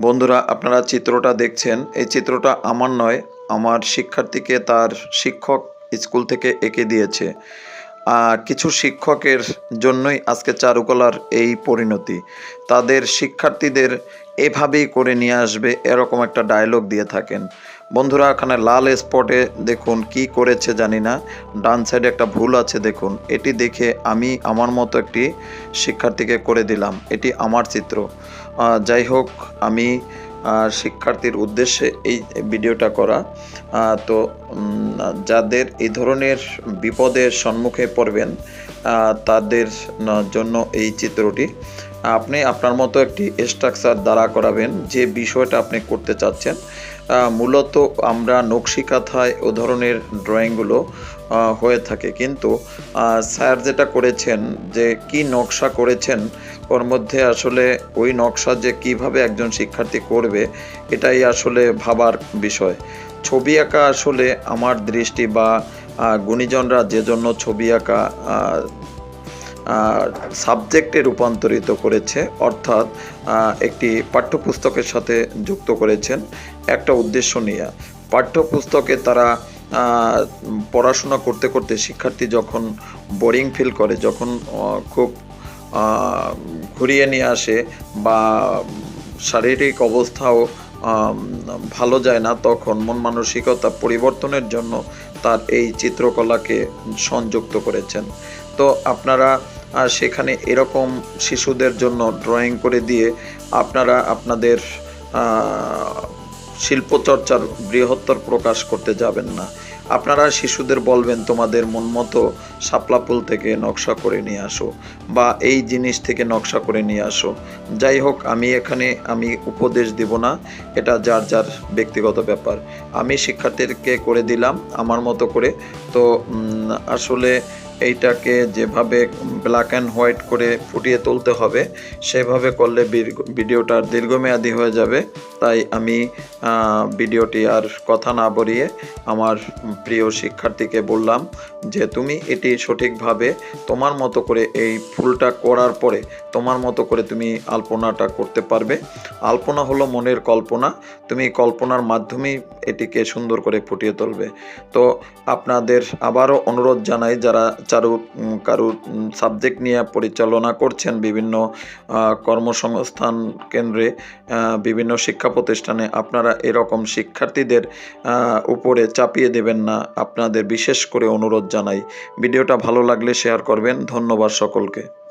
বন্ধুরা, আপনারা চিত্রটা দেখছেন। এই চিত্রটা আমার নয়, আমার শিক্ষার্থীকে তার শিক্ষক স্কুল থেকে এঁকে দিয়েছে। আর কিছু শিক্ষকের জন্যই আজকে চারুকলার এই পরিণতি। তাদের শিক্ষার্থীদের এভাবেই করে নিয়ে আসবে, এরকম একটা ডায়লগ দিয়ে থাকেন। বন্ধুরা, এখানে লাল স্পটে দেখুন কি করেছে জানি না। ডান সাইডে একটা ভুল আছে দেখুন। এটি দেখে আমি আমার মতো একটি শিক্ষার্থীকে করে দিলাম। এটি আমার চিত্র। যাই হোক, আমি শিক্ষার্থীর উদ্দেশ্যে এই ভিডিওটা করা। তো যাদের এই ধরনের বিপদের সম্মুখে পড়বেন তাদের জন্য এই চিত্রটি। আপনি আপনার মতো একটি স্ট্রাকচার দ্বারা করাবেন, যে বিষয়টা আপনি করতে চাচ্ছেন। মূলত আমরা নকশিকাথায় ও ধরনের ড্রয়িংগুলো হয়ে থাকে। কিন্তু স্যার যেটা করেছেন, যে কি নকশা করেছেন, ওর মধ্যে আসলে ওই নকশা যে কীভাবে একজন শিক্ষার্থী করবে এটাই আসলে ভাবার বিষয়। ছবি আঁকা আসলে আমার দৃষ্টি বা গুণীজনরা যে জন্য ছবি আঁকা সাবজেক্টে রূপান্তরিত করেছে, অর্থাৎ একটি পাঠ্যপুস্তকের সাথে যুক্ত করেছেন, একটা উদ্দেশ্য নিয়ে। পাঠ্যপুস্তকে তারা পড়াশোনা করতে করতে শিক্ষার্থী যখন বোরিং ফিল করে, যখন খুব ঘুরিয়ে নিয়ে আসে বা শারীরিক অবস্থাও ভালো যায় না, তখন মন মানসিকতা পরিবর্তনের জন্য তার এই চিত্রকলাকে সংযুক্ত করেছেন। তো আপনারা সেখানে এরকম শিশুদের জন্য ড্রয়িং করে দিয়ে আপনারা আপনাদের শিল্পচর্চার বৃহত্তর প্রকাশ করতে যাবেন না। আপনারা শিশুদের বলবেন, তোমাদের মন মতো শাপলা ফুল থেকে নকশা করে নিয়ে আসো বা এই জিনিস থেকে নকশা করে নিয়ে আসো। যাই হোক, আমি এখানে, আমি উপদেশ দেব না। এটা যার যার ব্যক্তিগত ব্যাপার। আমি শিক্ষার্থীদেরকে করে দিলাম আমার মতো করে। তো আসলে এইটাকে যেভাবে ব্ল্যাক অ্যান্ড হোয়াইট করে ফুটিয়ে তুলতে হবে, সেভাবে করলে বীর- ভিডিওটা দীর্ঘমেয়াদী হয়ে যাবে। তাই আমি ভিডিওটি আর কথা না বলিয়ে আমার প্রিয় শিক্ষার্থীকে বললাম যে তুমি এটি সঠিকভাবে তোমার মতো করে এই ফুলটা করার পরে তোমার মতো করে তুমি আলপনাটা করতে পারবে। আলপনা হলো মনের কল্পনা। তুমি কল্পনার মাধ্যমেই এটিকে সুন্দর করে ফুটিয়ে তুলবে। তো আপনাদের আবারও অনুরোধ জানাই যারা চারু কারু সাবজেক্ট নিয়ে পরিচালনা করছেন বিভিন্ন কর্মসংস্থান কেন্দ্রে বিভিন্ন শিক্ষা প্রতিষ্ঠানে। আপনারা এরকম শিক্ষার্থীদের উপরে চাপিয়ে দেবেন না। আপনাদের বিশেষ করে অনুরোধ জানাই। ভিডিওটা ভালো লাগলে শেয়ার করবেন। ধন্যবাদ সকলকে।